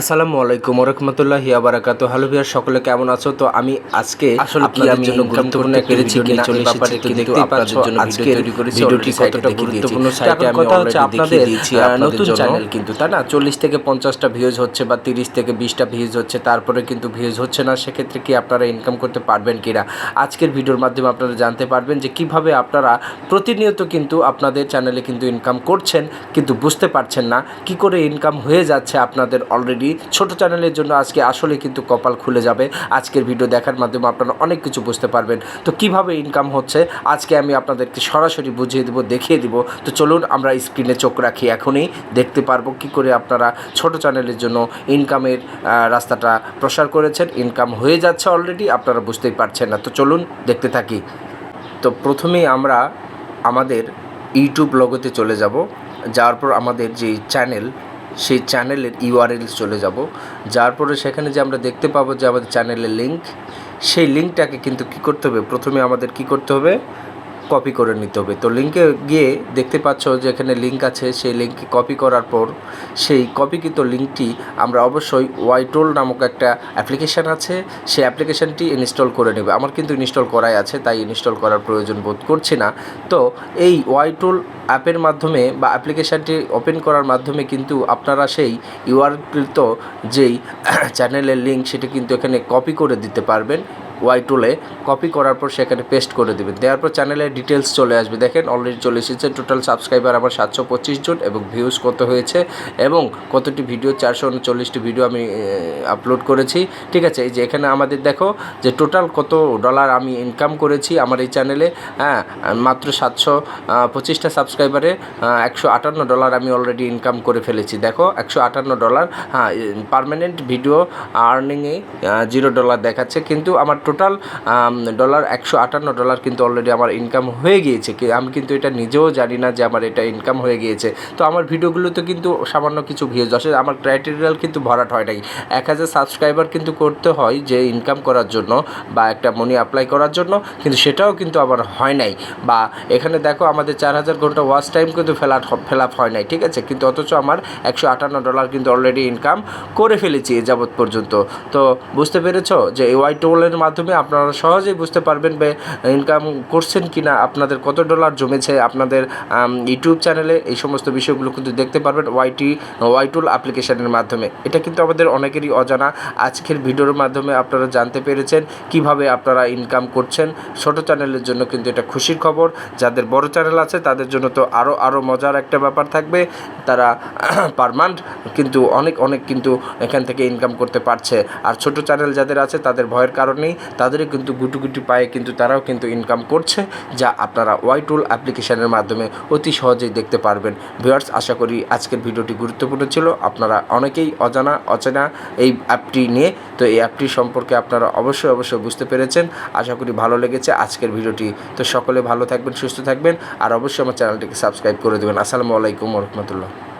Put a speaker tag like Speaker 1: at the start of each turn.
Speaker 1: আসসালামু আলাইকুম রহমতুল্লাহি আবারাকাত হ্যালো ভিয়ার সকলে কেমন আছো? তো আমি আজকে
Speaker 2: আসলে কি আমি
Speaker 1: জন্য গুরুত্বপূর্ণ একটা
Speaker 2: পেরেছি কিনা
Speaker 1: চলে এসেছি। তো দেখতেই পাচ্ছ
Speaker 2: জন্য
Speaker 1: আজকে
Speaker 2: তৈরি করেছি,
Speaker 1: ভিডিওটি কতটা গুরুত্বপূর্ণ সাইটে আমি
Speaker 2: কথা হচ্ছে আপনাদের,
Speaker 1: দিয়েছি আপনাদের
Speaker 2: নতুন channel
Speaker 1: কিন্তু তাই না? চল্লিশ থেকে পঞ্চাশটা ভিউজ হচ্ছে বা তিরিশ থেকে বিশটা ভিউজ হচ্ছে তারপরে কিন্তু ভিউজ হচ্ছে না। সেক্ষেত্রে কি আপনারা ইনকাম করতে পারবেন কিনা আজকের ভিডিওর মাধ্যমে আপনারা জানতে পারবেন যে কীভাবে আপনারা প্রতিনিয়ত কিন্তু আপনাদের চ্যানেলে কিন্তু ইনকাম করছেন কিন্তু বুঝতে পারছেন না। কি করে ইনকাম হয়ে যাচ্ছে আপনাদের অলরেডি ছোট চ্যানেলের জন্য আজকে আসলে কিন্তু কপাল খুলে যাবে। আজকের ভিডিও দেখার মাধ্যমে আপনারা অনেক কিছু বুঝতে পারবেন। তো কীভাবে ইনকাম হচ্ছে? আজকে আমি আপনাদেরকে সরাসরি বুঝিয়ে দেবো, দেখিয়ে দিব। তো চলুন আমরা স্ক্রিনে চোখ রাখি, এখনই দেখতে পারব কি করে আপনারা ছোট চ্যানেলের জন্য ইনকামের রাস্তাটা প্রসার করেছেন। ইনকাম হয়ে যাচ্ছে অলরেডি আপনারা বুঝতেই পারছেন না। তো চলুন দেখতে থাকি। তো প্রথমেই আমরা আমাদের ইউটিউব লগোতে চলে যাব। যাওয়ার পর আমাদের যে চ্যানেল সেই চ্যানেলের ইউআরএল চলে যাব। যার পরে সেখানে যে আমরা দেখতে পাবো যে আমাদের চ্যানেলের লিঙ্ক সেই লিঙ্কটাকে কিন্তু কি করতে হবে? প্রথমে আমাদের কি করতে হবে? কপি করে নিতে হবে। তো লিঙ্কে গিয়ে দেখতে পাচ্ছ যে এখানে লিঙ্ক আছে, সেই লিঙ্কে কপি করার পর সেই কপিকৃত লিঙ্কটি আমরা অবশ্যই ওয়াইটোল নামক একটা অ্যাপ্লিকেশান আছে, সেই অ্যাপ্লিকেশানটি ইনস্টল করে নেবে। আমার কিন্তু ইনস্টল করাই আছে, তাই ইনস্টল করার প্রয়োজন বোধ করছি না। তো এই ওয়াইটোল অ্যাপের মাধ্যমে বা অ্যাপ্লিকেশানটি ওপেন করার মাধ্যমে কিন্তু আপনারা সেই ইউআরকৃত যেই চ্যানেলের লিঙ্ক সেটা কিন্তু এখানে কপি করে দিতে পারবেন। ওয়াই টুলে কপি করার পর সেখানে পেস্ট করে দেবেন। দেওয়ার পর চ্যানেলের ডিটেলস চলে আসবে। দেখেন অলরেডি চলে এসেছে। টোটাল সাবস্ক্রাইবার আমার সাতশো পঁচিশ জন এবং ভিউজ কত হয়েছে এবং কতটি ভিডিও চারশো উনচল্লিশটি ভিডিও আমি আপলোড করেছি। ঠিক আছে, এই যে এখানে আমাদের দেখো যে টোটাল কত ডলার আমি ইনকাম করেছি আমার এই চ্যানেলে হ্যাঁ মাত্র সাতশো পঁচিশটা সাবস্ক্রাইবারে একশো আটান্ন ডলার আমি অলরেডি ইনকাম করে ফেলেছি। দেখো, একশো আটান্ন ডলার হ্যাঁ পারমানেন্ট ভিডিও আর্নিংয়ে জিরো ডলার দেখাচ্ছে। কিন্তু আমার টোটাল ডলার একশো আটান্ন ডলার কিন্তু অলরেডি আমার ইনকাম হয়ে গিয়েছে। আমি কিন্তু এটা নিজেও জানি না যে আমার এটা ইনকাম হয়ে গিয়েছে। তো আমার ভিডিওগুলোতে কিন্তু সামান্য কিছু ভিউজ আসে। আমার ক্রাইটেরিয়াল কিন্তু ভরাট হয় নাই। এক হাজার সাবস্ক্রাইবার কিন্তু করতে হয় যে ইনকাম করার জন্য বা একটা মনি অ্যাপ্লাই করার জন্য, কিন্তু সেটাও কিন্তু আমার হয় নাই। বা এখানে দেখো আমাদের চার হাজার ঘণ্টা ওয়াচ টাইম কিন্তু ফেলাট ফেল আপ হয় নাই, ঠিক আছে? কিন্তু অথচ আমার একশো আটান্ন ডলার কিন্তু অলরেডি ইনকাম করে ফেলেছি এ যাবৎ পর্যন্ত। তো বুঝতে পেরেছ যে এই ওয়াই টোলের মাধ্যমে আপনারা সহজেই বুঝতে পারবেন বে ইনকাম করছেন কি না আপনাদের কত ডলার জমেছে, আপনাদের ইউটিউব চ্যানেলে এই সমস্ত বিষয়গুলো কিন্তু দেখতে পারবেন ওয়াইটি ওয়াই টুল অ্যাপ্লিকেশনের মাধ্যমে। এটা কিন্তু আমাদের অনেকেরই অজানা। আজকের ভিডিওর মাধ্যমে আপনারা জানতে পেরেছেন কীভাবে আপনারা ইনকাম করছেন। ছোট চ্যানেলের জন্য কিন্তু এটা খুশির খবর। যাদের বড় চ্যানেল আছে, তাদের জন্য তো আরও আরও মজার একটা ব্যাপার থাকবে। তারা পার মান্থ কিন্তু অনেক অনেক কিন্তু এখান থেকে ইনকাম করতে পারছে। আর ছোট চ্যানেল যাদের আছে, তাদের ভয়ের কারণেই তাদেরও কিন্তু গুটি গুটি পায়ে কিন্তু তারাও কিন্তু ইনকাম করছে, যা আপনারা ওয়াই টুল অ্যাপ্লিকেশনের মাধ্যমে অতি সহজেই দেখতে পারবেন। ভিউয়ার্স, আশা করি আজকের ভিডিওটি গুরুত্বপূর্ণ ছিল। আপনারা অনেকেই অজানা, অচেনা এই অ্যাপটি নিয়ে, তো এই অ্যাপটি সম্পর্কে আপনারা অবশ্যই অবশ্যই বুঝতে পেরেছেন। আশা করি ভালো লেগেছে আজকের ভিডিওটি। তো সকলে ভালো থাকবেন, সুস্থ থাকবেন, আর অবশ্যই আমার চ্যানেলটিকে সাবস্ক্রাইব করে দেবেন। আসসালামু আলাইকুম রহমতুল্লাহ।